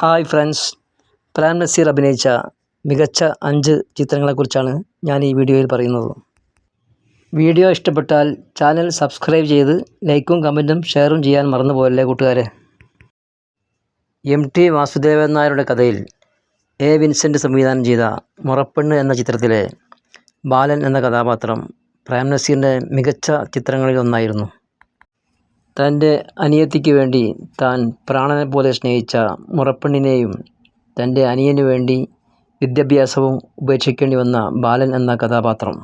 Hi friends. PRAN Naseer അഭിനയിച്ച മികച്ച അഞ്ച് ചിത്രങ്ങളെക്കുറിച്ചാണ് ഞാൻ ഈ വീഡിയോയിൽ പറയുന്നത്. വീഡിയോ ഇഷ്ടപ്പെട്ടാൽ ചാനൽ സബ്സ്ക്രൈബ് ചെയ്ത് ലൈക്കും കമന്റും ഷെയറും ചെയ്യാൻ മറന്നു പോകല്ലേ കൂട്ടുകാരെ? എം ടി വാസുദേവൻ നായരുടെ കഥയിൽ എ. വിൻസെന്റ് സംവിധാനം ചെയ്ത മുറപ്പെണ്ണ് എന്ന ചിത്രത്തിലെ ബാലൻ എന്ന കഥാപാത്രം പ്രേം നസീറിന്റെ മികച്ച ചിത്രങ്ങളിൽ ഒന്നായിരുന്നു. തന്റെ അനിയത്തിക്ക് വേണ്ടി താൻ പ്രാണനെ പോലെ സ്നേഹിച്ച മുറപ്പെണ്ണിനെയും തന്റെ അനിയനു വേണ്ടി വിദ്യാഭ്യാസവും ഉപേക്ഷിക്കേണ്ടി വന്ന ബാലൻ എന്ന കഥാപാത്രം.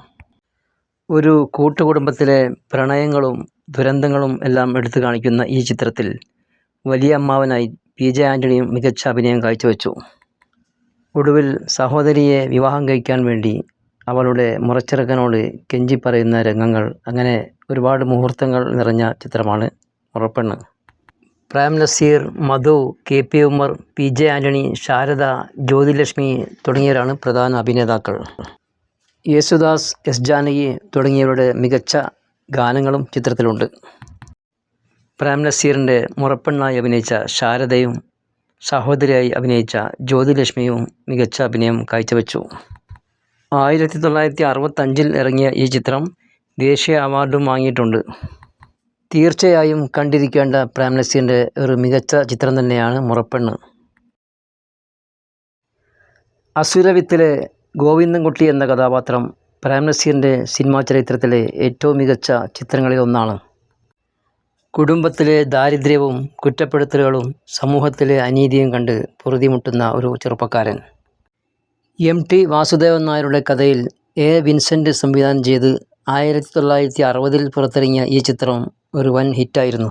ഒരു കൂട്ടുകുടുംബത്തിലെ പ്രണയങ്ങളും ദുരന്തങ്ങളും എല്ലാം എടുത്തു കാണിക്കുന്ന ഈ ചിത്രത്തിൽ വലിയ അമ്മാവനായി പി ജെ ആന്റണിയും മികച്ച അഭിനയം കാഴ്ചവെച്ചു. ഒടുവിൽ സഹോദരിയെ വിവാഹം കഴിക്കാൻ വേണ്ടി അവളുടെ മുറച്ചിറക്കനോട് കെഞ്ചി പറയുന്ന രംഗങ്ങൾ അങ്ങനെ ഒരുപാട് മുഹൂർത്തങ്ങൾ നിറഞ്ഞ ചിത്രമാണ് Murappennu Prem Nazir Madhu K P Ummer P J Antony Sharada Jyothilakshmi തുടങ്ങിയവരാണ് പ്രധാന അഭിനേതാക്കൾ. യേശുദാസ് എസ് ജാനകി തുടങ്ങിയവരുടെ മികച്ച ഗാനങ്ങളും ചിത്രത്തിലുണ്ട്. പ്രേം നസീറിന്റെ മുറപ്പെണ്ണായി അഭിനയിച്ച ശാരദയും സഹോദരിയായി അഭിനയിച്ച ജ്യോതിലക്ഷ്മിയും മികച്ച അഭിനയം കാഴ്ചവെച്ചു. ആയിരത്തി തൊള്ളായിരത്തി അറുപത്തഞ്ചിൽ ഇറങ്ങിയ ഈ ചിത്രം ദേശീയ അവാർഡും വാങ്ങിയിട്ടുണ്ട്. തീർച്ചയായും കണ്ടിരിക്കേണ്ട പ്രേംനസീന്റെ ഒരു മികച്ച ചിത്രം തന്നെയാണ് മുറപ്പെണ്ണ്. അസുരവിത്തിലെ ഗോവിന്ദൻകുട്ടി എന്ന കഥാപാത്രം പ്രേംനസീറിന്റെ സിനിമാ ചരിത്രത്തിലെ ഏറ്റവും മികച്ച ചിത്രങ്ങളിൽ ഒന്നാണ്. കുടുംബത്തിലെ ദാരിദ്ര്യവും കുറ്റപ്പെടുത്തലുകളും സമൂഹത്തിലെ അനീതിയും കണ്ട് പൊറുതിമുട്ടുന്ന ഒരു ചെറുപ്പക്കാരൻ. എം ടി വാസുദേവൻ നായരുടെ കഥയിൽ എ. വിൻസെന്റ് സംവിധാനം ചെയ്ത് ആയിരത്തി തൊള്ളായിരത്തി അറുപതിൽ പുറത്തിറങ്ങിയ ഈ ചിത്രം ഒരു വൻ ഹിറ്റായിരുന്നു.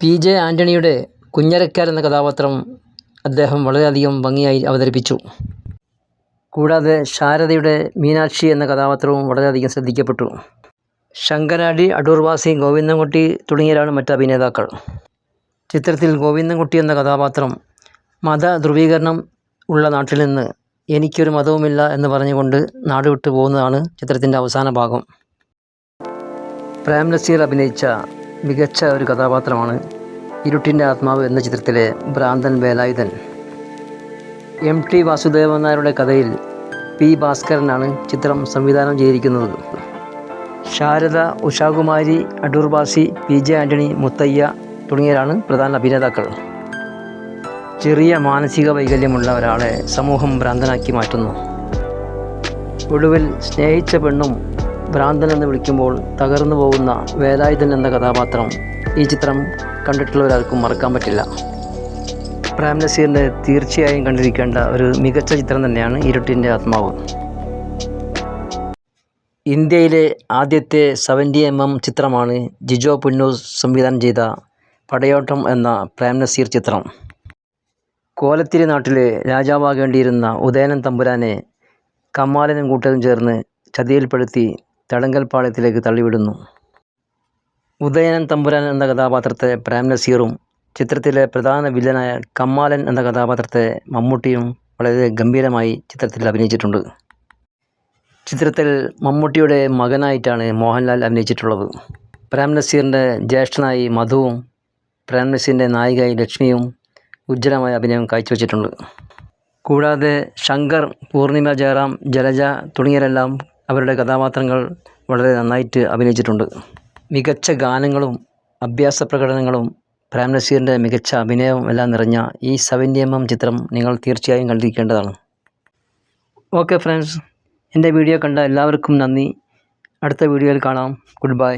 പി. ജെ. ആന്റണിയുടെ കുഞ്ഞരക്കാർ എന്ന കഥാപാത്രം അദ്ദേഹം വളരെയധികം ഭംഗിയായി അവതരിപ്പിച്ചു. കൂടാതെ ശാരദയുടെ മീനാക്ഷി എന്ന കഥാപാത്രവും വളരെയധികം ശ്രദ്ധിക്കപ്പെട്ടു. ശങ്കരാടി അടൂർവാസി ഗോവിന്ദൻകുട്ടി തുടങ്ങിയവരാണ് മറ്റ് അഭിനേതാക്കൾ. ചിത്രത്തിൽ ഗോവിന്ദൻകുട്ടി എന്ന കഥാപാത്രം മത ധ്രുവീകരണം ഉള്ള നാട്ടിൽ നിന്ന് എനിക്കൊരു മതവുമില്ല എന്ന് പറഞ്ഞുകൊണ്ട് നാട് വിട്ടു പോകുന്നതാണ് ചിത്രത്തിന്റെ അവസാന ഭാഗം. പ്രേം നസീർ അഭിനയിച്ച മികച്ച ഒരു കഥാപാത്രമാണ് ഇരുട്ടിന്റെ ആത്മാവ് എന്ന ചിത്രത്തിലെ ഭ്രാന്തൻ വേലായുധൻ. എം ടി വാസുദേവൻ നായരുടെ കഥയിൽ പി ഭാസ്കരനാണ് ചിത്രം സംവിധാനം ചെയ്തിരിക്കുന്നത്. ശാരദ ഉഷാകുമാരി അടൂർവാസി പി ജെ ആന്റണി മുത്തയ്യ തുടങ്ങിയവരാണ് പ്രധാന അഭിനേതാക്കൾ. ചെറിയ മാനസിക വൈകല്യമുള്ള ഒരാളെ സമൂഹം ഭ്രാന്തനാക്കി മാറ്റുന്നു. ഒടുവിൽ സ്നേഹിച്ച പെണ്ണും ഭ്രാന്തൻ എന്ന് വിളിക്കുമ്പോൾ തകർന്നു പോകുന്ന വേലായുധൻ എന്ന കഥാപാത്രം ഈ ചിത്രം കണ്ടിട്ടുള്ള ഒരാൾക്കും മറക്കാൻ പറ്റില്ല. പ്രേം നസീറിന്റെ തീർച്ചയായും കണ്ടിരിക്കേണ്ട ഒരു മികച്ച ചിത്രം തന്നെയാണ് ഇരുട്ടിന്റെ ആത്മാവ്. ഇന്ത്യയിലെ ആദ്യത്തെ സെവന്റി എം എം ചിത്രമാണ് ജിജോ പുന്നൂസ് സംവിധാനം ചെയ്ത പടയോട്ടം എന്ന പ്രേം നസീർ ചിത്രം. കോലത്തിരി നാട്ടിലെ രാജാവാകേണ്ടിയിരുന്ന ഉദയനൻ തമ്പുരാനെ കമ്മാലനും കൂട്ടരും ചേർന്ന് ചതിയിൽപ്പെടുത്തി തടങ്കൽപ്പാളയത്തിലേക്ക് തള്ളിവിടുന്നു. ഉദയനൻ തമ്പുരാൻ എന്ന കഥാപാത്രത്തെ പ്രേം നസീറും ചിത്രത്തിലെ പ്രധാന വില്ലനായ കമ്മാലൻ എന്ന കഥാപാത്രത്തെ മമ്മൂട്ടിയും വളരെ ഗംഭീരമായി ചിത്രത്തിൽ അഭിനയിച്ചിട്ടുണ്ട്. ചിത്രത്തിൽ മമ്മൂട്ടിയുടെ മകനായിട്ടാണ് മോഹൻലാൽ അഭിനയിച്ചിട്ടുള്ളത്. പ്രേം നസീറിന്റെ ജ്യേഷ്ഠനായി മധുവും പ്രേം നസീറിന്റെ നായികയായി ലക്ഷ്മിയും ഉജ്ജ്വലമായ അഭിനയം കാഴ്ചവെച്ചിട്ടുണ്ട്. കൂടാതെ ശങ്കർ പൂർണിമ ജയറാം ജലജ തുടങ്ങിയവരെല്ലാം അവരുടെ കഥാപാത്രങ്ങൾ വളരെ നന്നായിട്ട് അഭിനയിച്ചിട്ടുണ്ട്. മികച്ച ഗാനങ്ങളും അഭ്യാസ പ്രകടനങ്ങളും പ്രേം നസീറിന്റെ മികച്ച അഭിനയവും എല്ലാം നിറഞ്ഞ ഈ സെവന്റി എം എം ചിത്രം നിങ്ങൾ തീർച്ചയായും കണ്ടിരിക്കേണ്ടതാണ്. ഓക്കെ ഫ്രണ്ട്സ് എന്റെ വീഡിയോ കണ്ട എല്ലാവർക്കും നന്ദി. അടുത്ത വീഡിയോയിൽ കാണാം. Good bye.